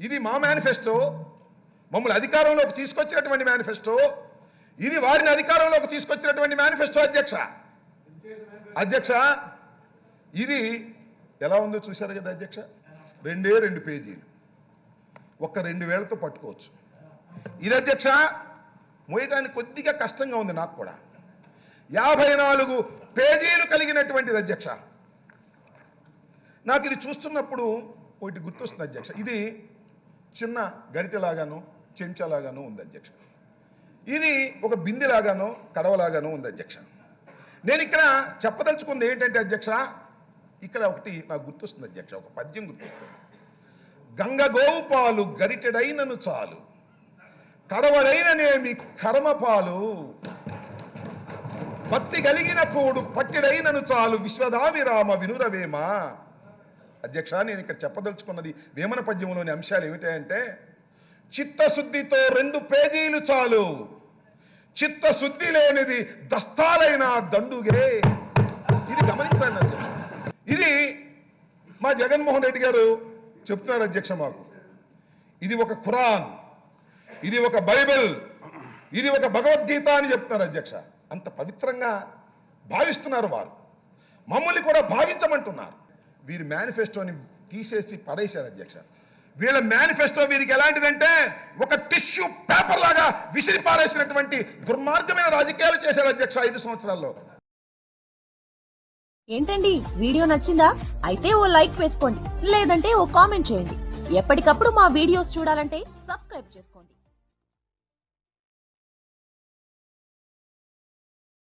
ఇది మా మేనిఫెస్టో మమ్మల్ని అధికారంలోకి తీసుకొచ్చినటువంటి మేనిఫెస్టో ఇది వారిని అధికారంలోకి తీసుకొచ్చినటువంటి మేనిఫెస్టో అధ్యక్ష. అధ్యక్ష ఇది ఎలా ఉందో చూశారు కదా అధ్యక్ష? రెండే రెండు పేజీలు. ఒక్క రెండు వేలతో పట్టుకోవచ్చు. ఇది అధ్యక్ష మోయటానికి కొద్దిగా కష్టంగా ఉంది నాకు కూడా. యాభై నాలుగు పేజీలు కలిగినటువంటిది అధ్యక్ష. నాకు ఇది చూస్తున్నప్పుడు ఒకటి గుర్తొస్తుంది అధ్యక్ష. ఇది చిన్న గరిటెలాగాను చెంచాలాగాను ఉంది అధ్యక్ష. ఇది ఒక బిందెలాగాను కడవలాగాను ఉంది అధ్యక్ష. నేను ఇక్కడ చెప్పదలుచుకుంది ఏంటంటే అధ్యక్ష ఇక్కడ ఒకటి నాకు గుర్తొస్తుంది అధ్యక్ష ఒక పద్యం గుర్తొస్తుంది. గంగ గరిటెడైనను చాలు కడవడైననేమి కర్మపాలు పత్తి కలిగిన కోడు పట్టిడైనను చాలు విశ్వదావిరామ వినురవేమ అధ్యక్ష నేను ఇక్కడ చెప్పదలుచుకున్నది వేమన పద్యంలోని అంశాలు ఏమిటాయంటే చిత్తశుద్ధితో రెండు పేజీలు చాలు. చిత్తశుద్ధి లేనిది దస్తాలైన దండుగే. ఇది గమనించండి ఇది మా జగన్మోహన్ రెడ్డి గారు చెప్తున్నారు అధ్యక్ష మాకు. ఇది ఒక ఖురాన్ ఇది ఒక బైబిల్ ఇది ఒక భగవద్గీత అని చెప్తున్నారు అధ్యక్ష. అంత పవిత్రంగా భావిస్తున్నారు వారు. మమ్మల్ని కూడా భావించమంటున్నారు. వీరి మేనిఫెస్టోని తీసేసి పడేశారు అధ్యక్ష. వీళ్ళ మేనిఫెస్టో వీరికి ఎలాంటిదంటే ఒక టిష్యూ పేపర్ లాగా విసిరి పారేసినటువంటి దుర్మార్గమైన రాజకీయాలు చేశారు అధ్యక్ష ఐదు సంవత్సరాల్లో. ఏంటండి? వీడియో నచ్చిందా? అయితే ఓ లైక్ వేసుకోండి లేదంటే ఓ కామెంట్ చేయండి. ఎప్పటికప్పుడు మా వీడియోస్ చూడాలంటే సబ్స్క్రైబ్ చేసుకోండి.